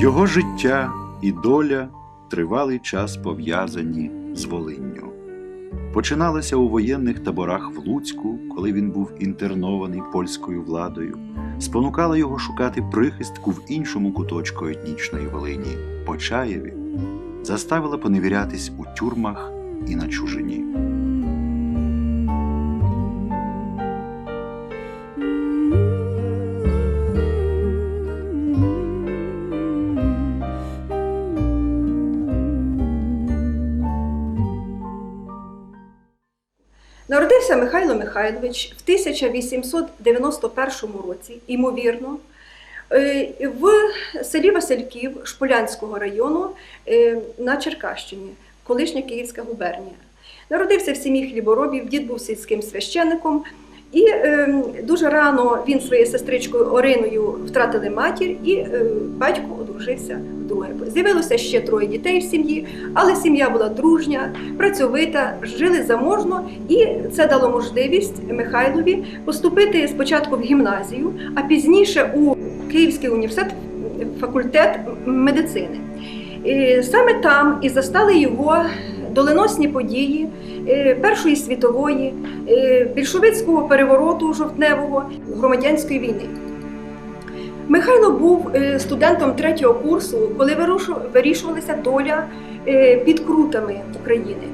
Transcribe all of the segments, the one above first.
Його життя і доля тривалий час пов'язані з Волинню. Починалося у воєнних таборах в Луцьку, коли він був інтернований польською владою, спонукала його шукати прихистку в іншому куточку етнічної Волині Почаєві, заставила поневірятись у тюрмах і на чужині. Народився Михайло Михайлович в 1891 році, ймовірно, е, в селі Васильків Шполянського району е, на Черкащині, колишня Київська губернія. Народився в сім'ї хліборобів, дід був сільським священником. І е, дуже рано він своєю сестричкою Ориною втратили матір, і е, батько одружився вдруге. З'явилося ще троє дітей в сім'ї, але сім'я була дружня, працьовита, жили заможно, і це дало можливість Михайлові поступити спочатку в гімназію, а пізніше у Київський університет факультет медицини. І саме там і застали його доленосні події е, Першої світової, е, більшовицького перевороту жовтневого, громадянської війни. Михайло був е, студентом третього курсу, коли вирішувалася доля під крутами України.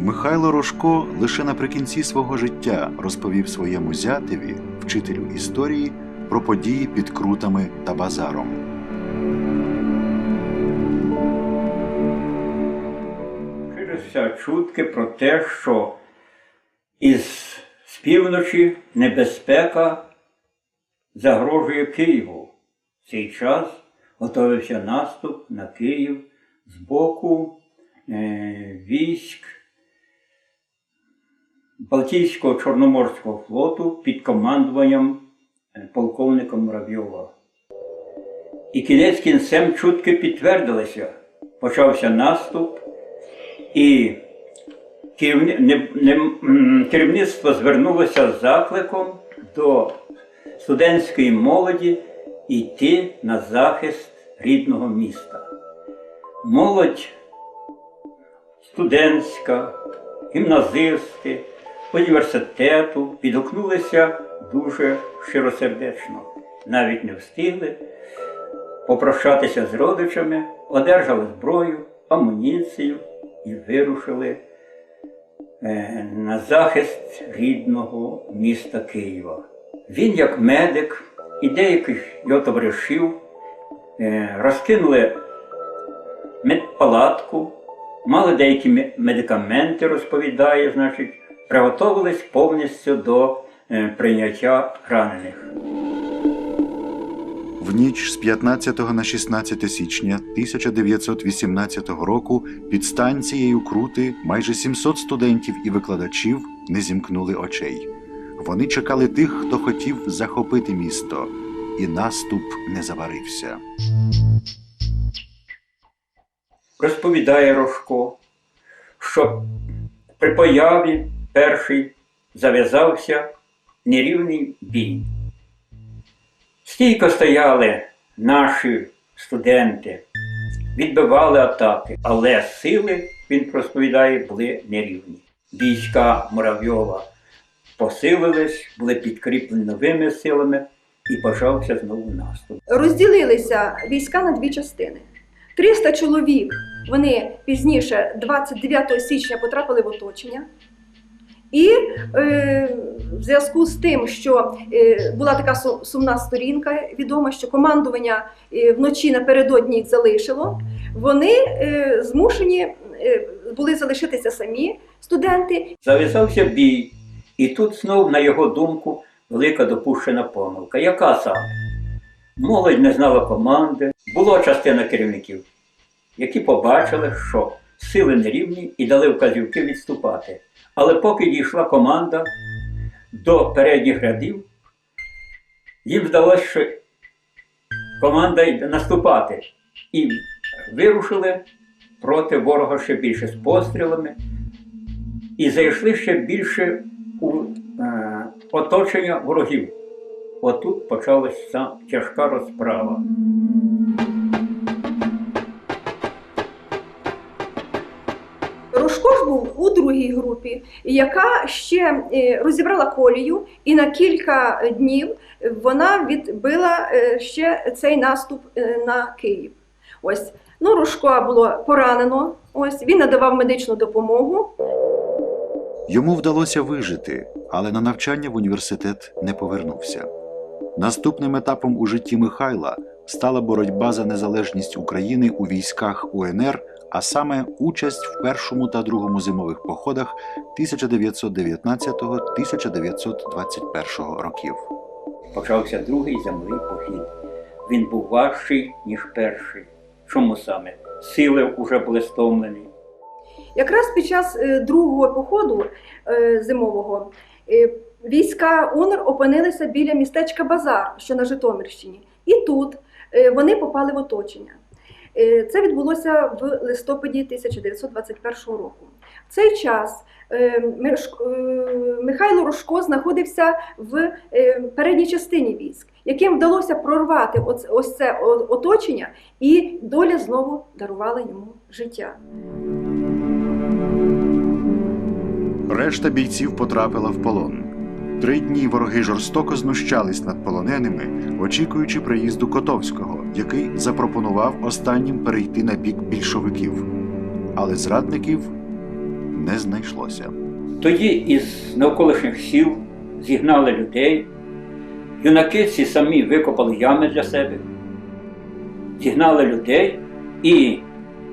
Михайло Рожко лише наприкінці свого життя розповів своєму зятеві, вчителю історії, про події під крутами та базаром. Ширилися чутки про те, що із з півночі небезпека загрожує Києву. В цей час готовився наступ на Київ з боку е, військ Балтійського Чорноморського флоту під командуванням е, полковника Муравйова. І кінець кінцем чутки підтвердилися. Почався наступ, і керівництво звернулося з закликом до студентської молоді йти на захист рідного міста. Молодь студентська, гімназисти, університету відгукнулися дуже щиросердечно. Навіть не встигли попрощатися з родичами, одержали зброю, амуніцію і вирушили е, на захист рідного міста Києва. Він, як медик і деяких його товаришів, е, розкинули медпалатку, мали деякі медикаменти, розповідає, значить, приготовились повністю до е, прийняття ранених. В ніч з 15 на 16 січня 1918 року під станцією Крути майже 700 студентів і викладачів не зімкнули очей. Вони чекали тих, хто хотів захопити місто, і наступ не заварився. розповідає Рожко, що при появі перший зав'язався нерівний бій. Стійко стояли наші студенти, відбивали атаки, але сили, він розповідає, були нерівні. Війська Муравйова посилились, були підкріплені новими силами і почався знову наступ. Розділилися війська на дві частини. 300 чоловік вони пізніше, 29 січня, потрапили в оточення. І е, в зв'язку з тим, що е, була така сумна сторінка, відома, що командування е, вночі напередодні їх залишило, вони е, змушені е, були залишитися самі студенти Зав'язався бій, і тут знов, на його думку, велика допущена помилка. Яка саме? Молодь не знала команди, була частина керівників, які побачили, що сили нерівні і дали вказівки відступати. Але поки дійшла команда до передніх рядів, їм здалося, що команда йде наступати. І вирушили проти ворога ще більше з пострілами. І зайшли ще більше у е, оточення ворогів. Отут почалася тяжка розправа. Був у другій групі, яка ще е, розібрала колію, і на кілька днів вона відбила е, ще цей наступ е, на Київ. Ось ну Рожко було поранено. Ось він надавав медичну допомогу. Йому вдалося вижити, але на навчання в університет не повернувся. Наступним етапом у житті Михайла стала боротьба за незалежність України у військах УНР, а саме участь в першому та другому зимових походах 1919-1921 років. Почався другий земний похід. Він був важчий, ніж перший. Чому саме? Сили вже були стомлені. Якраз під час е, другого походу е, зимового е, війська УНР опинилися біля містечка Базар, що на Житомирщині. І тут е, вони попали в оточення. Е, Це відбулося в листопаді 1921 року. В цей час е, Михайло Рожко знаходився в передній частині військ, яким вдалося прорвати ось це оточення, і доля знову дарувала йому життя. Решта бійців потрапила в полон. Три дні вороги жорстоко знущались над полоненими, очікуючи приїзду Котовського, який запропонував останнім перейти на бік більшовиків. Але зрадників не знайшлося. Тоді із навколишніх сіл зігнали людей. Юнаки ці самі викопали ями для себе, зігнали людей і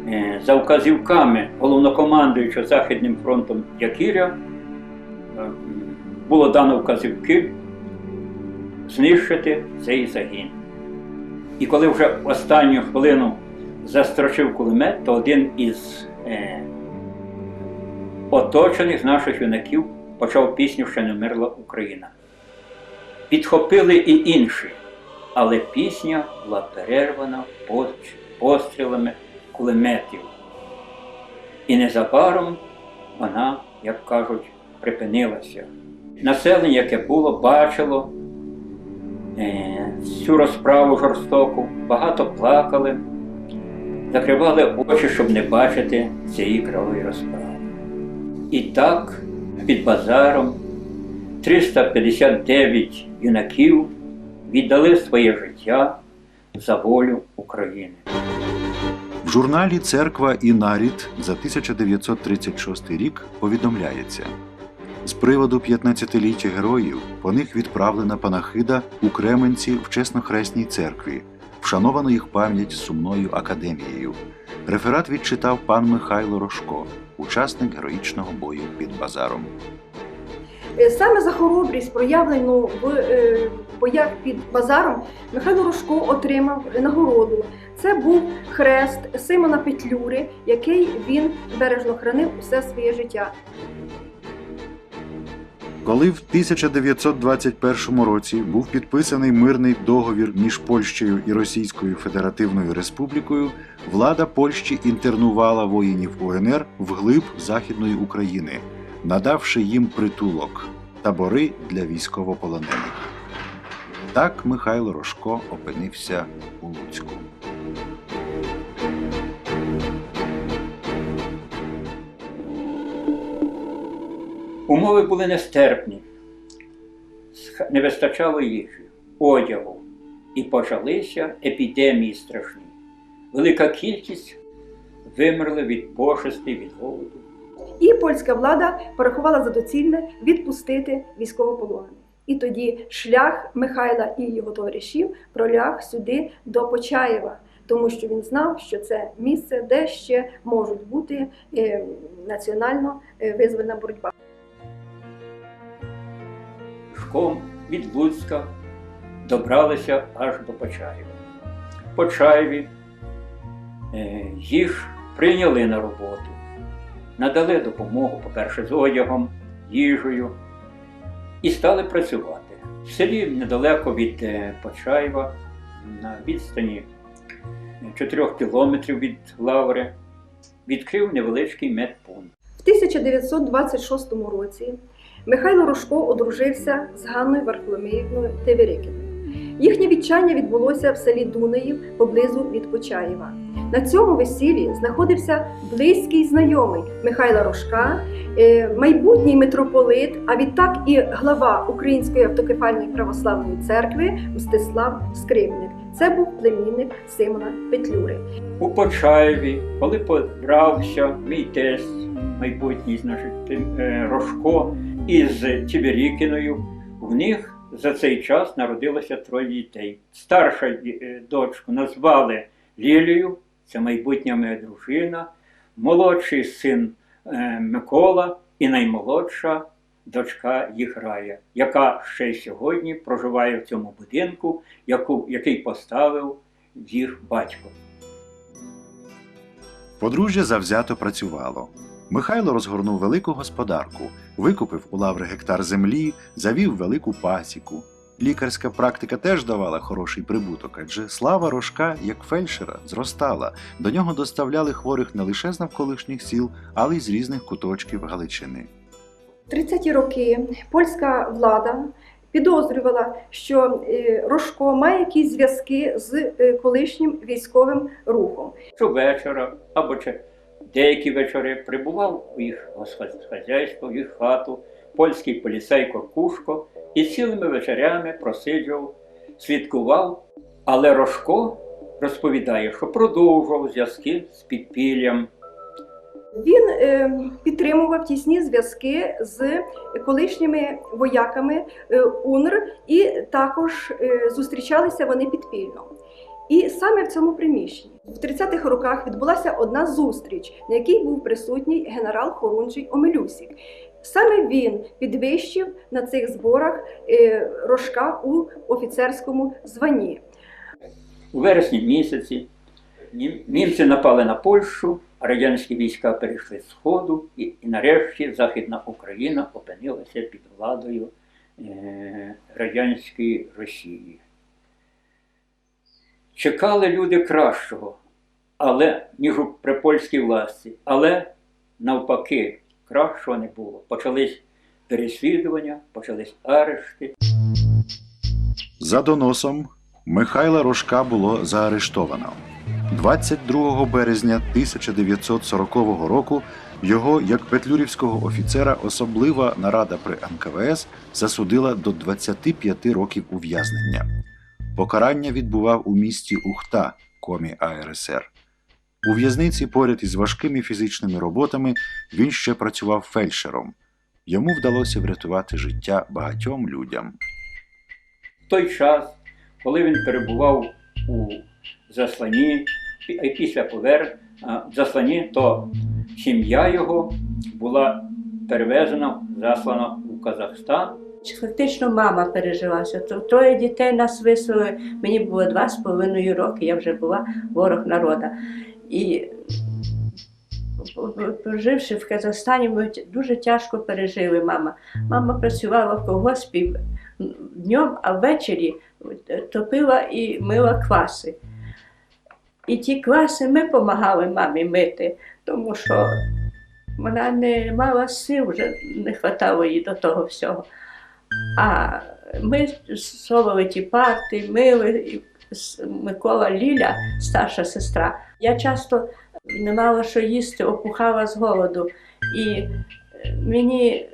е, за вказівками головнокомандуючого Західним фронтом Якіря було дано вказівки знищити цей загін. І коли вже останню хвилину застрочив кулемет, то один із е, оточених наших юнаків почав пісню Ще не вмерла Україна. Підхопили і інші, але пісня була перервана пострілами кулеметів. І незабаром вона, як кажуть, припинилася. Населення, яке було, бачило е, цю розправу жорстоку, багато плакали, закривали очі, щоб не бачити цієї кривої розправи. І так, під базаром 359 юнаків віддали своє життя за волю України. В журналі Церква і нарід за 1936 рік повідомляється: з приводу 15-ліття героїв по них відправлена панахида у Кременці в Чеснохресній церкві, вшановано їх пам'ять сумною академією. Реферат відчитав пан Михайло Рожко, учасник героїчного бою під базаром. Е, Саме за хоробрість, проявлену в е, боях під базаром, Михайло Рожко отримав нагороду. Це був хрест Симона Петлюри, який він бережно хранив усе своє життя. Коли в 1921 році був підписаний мирний договір між Польщею і Російською Федеративною Республікою, влада Польщі інтернувала воїнів УНР вглиб Західної України, надавши їм притулок табори для військовополонених. Так Михайло Рожко опинився у Луцьку. Умови були нестерпні, не вистачало їжі, одягу, і почалися епідемії страшні. Велика кількість вимерли від пошесті, від голоду. І польська влада порахувала за доцільне відпустити військовополонених. І тоді шлях Михайла і його товаришів проляг сюди до Почаєва, тому що він знав, що це місце, де ще можуть бути е, національно е, визвольна боротьба. Шком від Луцька добралися аж до Почаєва. В Почаєві е, їх прийняли на роботу, надали допомогу, по-перше, з одягом, їжею, і стали працювати. В селі недалеко від е, Почаєва на відстані 4 кілометрів від Лаври, відкрив невеличкий медпункт. В 1926 році Михайло Рожко одружився з Ганною Варфоломіївною Теверикіною. Їхнє вінчання відбулося в селі Дунаїв поблизу від Почаєва. На цьому весіллі знаходився близький знайомий Михайла Рожка, е, майбутній митрополит, а відтак і глава Української автокефальної православної церкви Мстислав Скрипник. Це був племінник Симона Петлюри. У Почаєві, коли побрався мій тесть, майбутній значить, е, Рожко із Тіберікіною, в них за цей час народилося троє дітей. Старша е, дочку назвали Лілію, це майбутня моя дружина, молодший син е, Микола і наймолодша дочка Єграя, яка ще й сьогодні проживає в цьому будинку, яку, який поставив їх батько. Подружжя завзято працювало. Михайло розгорнув велику господарку, викупив у лаври гектар землі, завів велику пасіку. Лікарська практика теж давала хороший прибуток, адже слава рожка, як фельдшера, зростала. До нього доставляли хворих не лише з навколишніх сіл, але й з різних куточків Галичини. В 30-ті роки польська влада підозрювала, що е, Рожко має якісь зв'язки з е, колишнім військовим рухом. щовечора або чи деякі вечори прибував у їх господарство, в їх хату, польський поліцей Коркушко і цілими вечорями просиджував, свідкував. Але Рожко розповідає, що продовжував зв'язки з підпіллям. Він е, підтримував тісні зв'язки з колишніми вояками е, УНР, і також е, зустрічалися вони підпільно. І саме в цьому приміщенні в 30-х роках відбулася одна зустріч, на якій був присутній генерал Хорунжий Омелюсік. Саме він підвищив на цих зборах е, рожка у офіцерському званні. У вересні місяці німці напали на Польщу, а радянські війська перейшли з Сходу, і, нарешті Західна Україна опинилася під владою е, радянської Росії. Чекали люди кращого, але ніж у при польській власті, але навпаки, кращого не було. Почались переслідування, почались арешти. За доносом Михайла Рожка було заарештовано. 22 березня 1940 року його, як петлюрівського офіцера, особлива нарада при НКВС засудила до 25 років ув'язнення. Покарання відбував у місті Ухта, комі АРСР. У в'язниці поряд із важкими фізичними роботами він ще працював фельдшером. Йому вдалося врятувати життя багатьом людям. В той час, коли він перебував у засланні, пі- після повер засланні, то сім'я його була перевезена, заслана у Казахстан. Фактично мама пережилася. То троє дітей нас вислали. Мені було два з половиною роки, я вже була ворог народа. І проживши в Казахстані, ми дуже тяжко пережили мама. Мама працювала в колгоспі днем, а ввечері топила і мила кваси. І ті кваси ми допомагали мамі мити, тому що вона не мала сил, вже не вистачало їй до того всього. А ми совали ті парти, мили Микола Ліля, старша сестра. Я часто не мала що їсти, опухала з голоду. І е, мені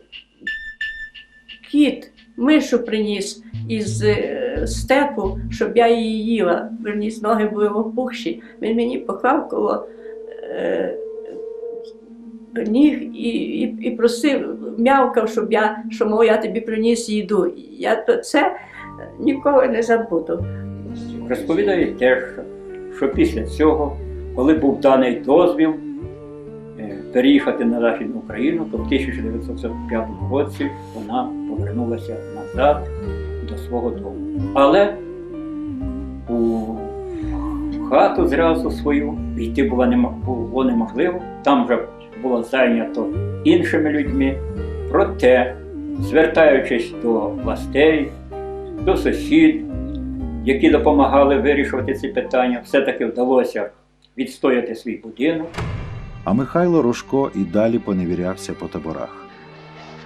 кіт мишу приніс із е, степу, щоб я її їла. Верніс, ноги були опухші. Він мені поклав коло. Е, ніг і, і, і просив, м'явкав, щоб я, що мов, я тобі приніс їду. Я то це ніколи не забуду. Розповідає теж, що, після цього, коли був даний дозвіл е, переїхати на Західну Україну, то в 1945 році вона повернулася назад до свого дому. Але у хату зразу свою йти було неможливо, там вже було зайнято іншими людьми. Проте, звертаючись до властей, до сусід, які допомагали вирішувати ці питання, все-таки вдалося відстояти свій будинок. А Михайло Рожко і далі поневірявся по таборах.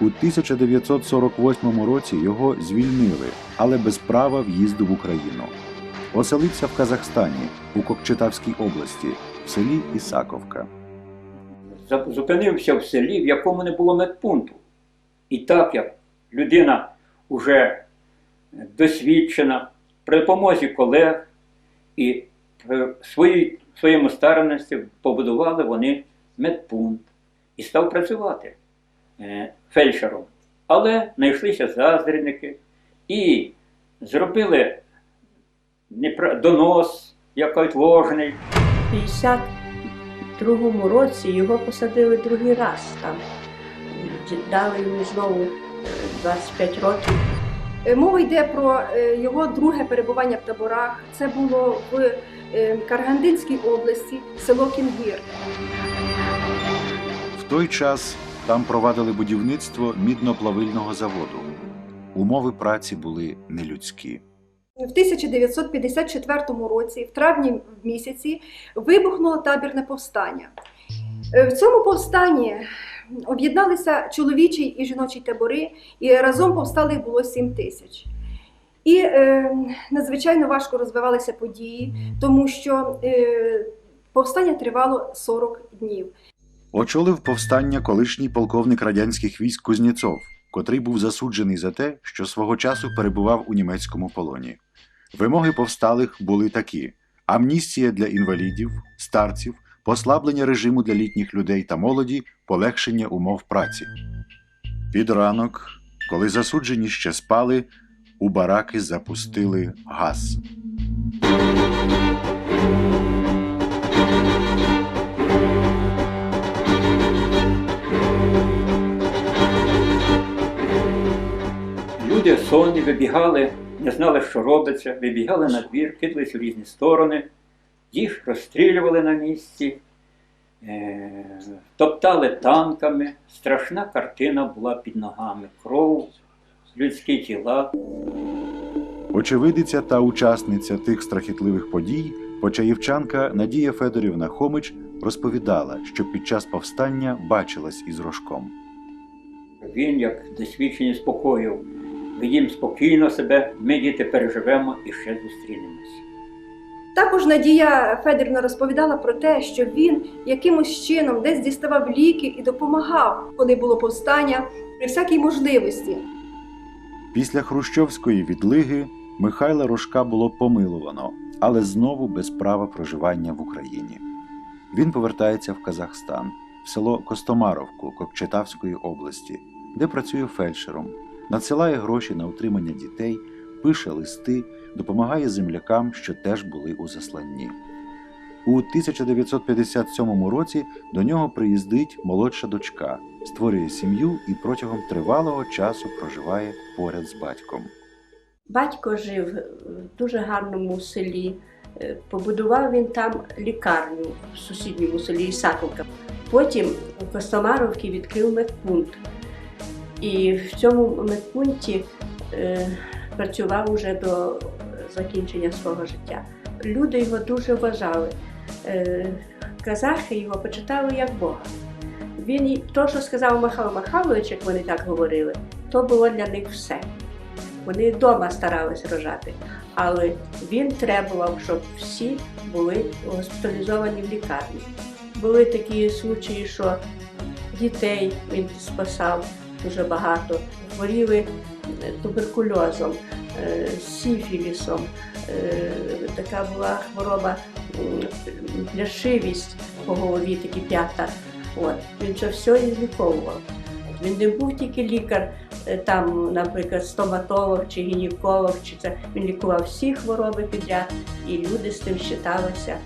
У 1948 році його звільнили, але без права в'їзду в Україну. Оселився в Казахстані у Кокчетавській області, в селі Ісаковка зупинився в селі, в якому не було медпункту. І так як людина вже досвідчена, при допомозі колег і своїй, своєму старанності побудували вони медпункт і став працювати е, фельдшером. Але знайшлися заздрівники і зробили донос якось ложний. 50 другому році його посадили другий раз там. Дали йому знову е, 25 років. Е, мова йде про е, його друге перебування в таборах. Це було в Каргандинській області, село Кінгір. В той час там провадили будівництво мідноплавильного заводу. Умови праці були нелюдські. В 1954 році, в травні місяці, вибухнуло табірне повстання. Е, В цьому повстанні об'єдналися чоловічі і жіночі табори, і разом повстали було 7 тисяч. І е, надзвичайно важко розвивалися події, тому що е, повстання тривало 40 днів. Очолив повстання колишній полковник радянських військ Кузнєцов, котрий був засуджений за те, що свого часу перебував у німецькому полоні. Вимоги повсталих були такі: амністія для інвалідів, старців, послаблення режиму для літніх людей та молоді, полегшення умов праці. Під ранок, коли засуджені ще спали, у бараки запустили газ. Люди сонні вибігали, не знали, що робиться, вибігали на двір, кидались у різні сторони, їх розстрілювали на місці, е, топтали танками. Страшна картина була під ногами. Кров, людські тіла. Очевидиця та учасниця тих страхітливих подій, почаївчанка Надія Федорівна Хомич розповідала, що під час повстання бачилась із Рожком. Він, як досвідчений, спокоїв. Ведім спокійно себе, ми діти переживемо і ще зустрінемось. Також Надія Федорівна розповідала про те, що він якимось чином десь діставав ліки і допомагав, коли було повстання, при всякій можливості. Після хрущовської відлиги Михайла Рожка було помиловано, але знову без права проживання в Україні. Він повертається в Казахстан, в село Костомаровку Кокчетавської області, де працює фельдшером, надсилає гроші на утримання дітей, пише листи, допомагає землякам, що теж були у засланні. У 1957 році до нього приїздить молодша дочка, створює сім'ю і протягом тривалого часу проживає поряд з батьком. Батько жив в дуже гарному селі. Е, Побудував він там лікарню в сусідньому селі Ісаковка. Потім у Костомаровці відкрив медпункт. І в цьому медпункті е, працював уже до закінчення свого життя. Люди його дуже вважали. Е, казахи його почитали як Бога. Він то, що сказав Михайло Михайлович, як вони так говорили, то було для них все. Вони вдома старались рожати, але він требував, щоб всі були госпіталізовані в лікарні. Були такі случаї, що дітей він спасав дуже багато, хворіли е, туберкульозом, е, сіфілісом. Е, Така була хвороба пляшивість по голові, такі п'ята. От. Він це все і зліковував. Він не був тільки лікар, там, наприклад, стоматолог чи гінеколог, чи це він лікував всі хвороби підряд, і люди з тим щиталися.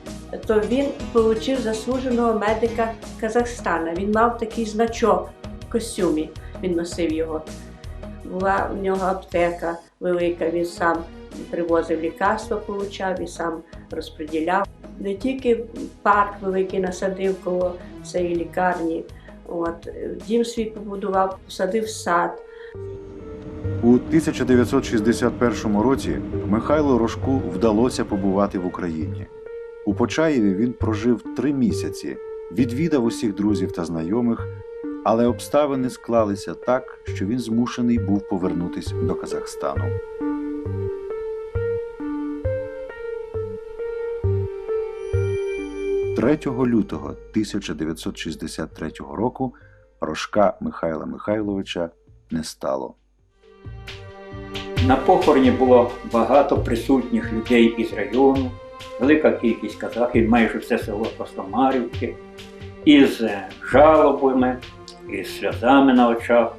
То він отримав заслуженого медика Казахстана. Він мав такий значок в костюмі, він носив його. Була у нього аптека велика, він сам привозив лікарства, получав і сам розподіляв. Не тільки парк великий насадив коло цієї лікарні, От, дім свій побудував, посадив сад. У 1961 році Михайлу Рожку вдалося побувати в Україні. У Почаєві він прожив три місяці, відвідав усіх друзів та знайомих, але обставини склалися так, що він змушений був повернутися до Казахстану. – 3 лютого 1963 року Рожка Михайла Михайловича не стало. На похороні було багато присутніх людей із району, велика кількість казахів, майже все село Костомарівки, із е, жалобами, із сльозами на очах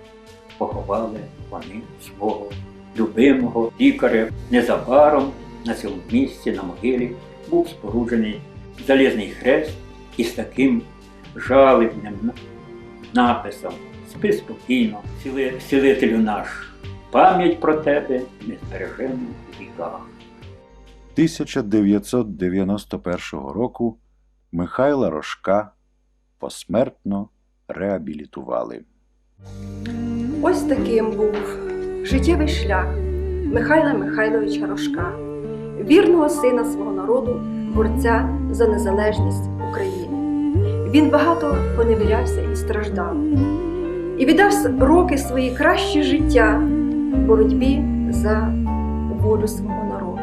поховали вони свого любимого лікаря. Незабаром на цьому місці, на могилі, був споруджений залізний хрест із таким жалібним написом Спи спокійно, цілителю наш, пам'ять про тебе не збережемо в віках. 1991 року Михайла Рожка посмертно реабілітували. Ось таким був життєвий шлях Михайла Михайловича Рожка, вірного сина свого народу, борця за незалежність України. Він багато поневірявся і страждав, і віддав роки свої кращі життя боротьбі за волю свого народу.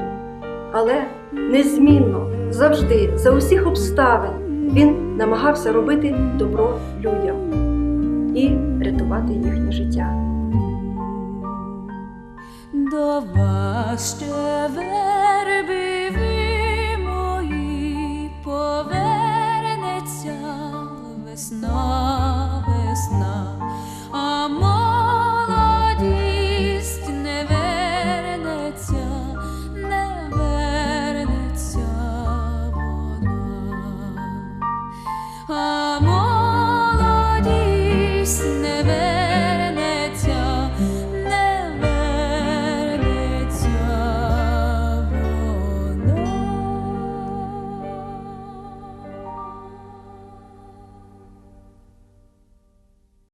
Але незмінно, завжди, за усіх обставин, він намагався робити добро людям і рятувати їхнє життя. До вас ще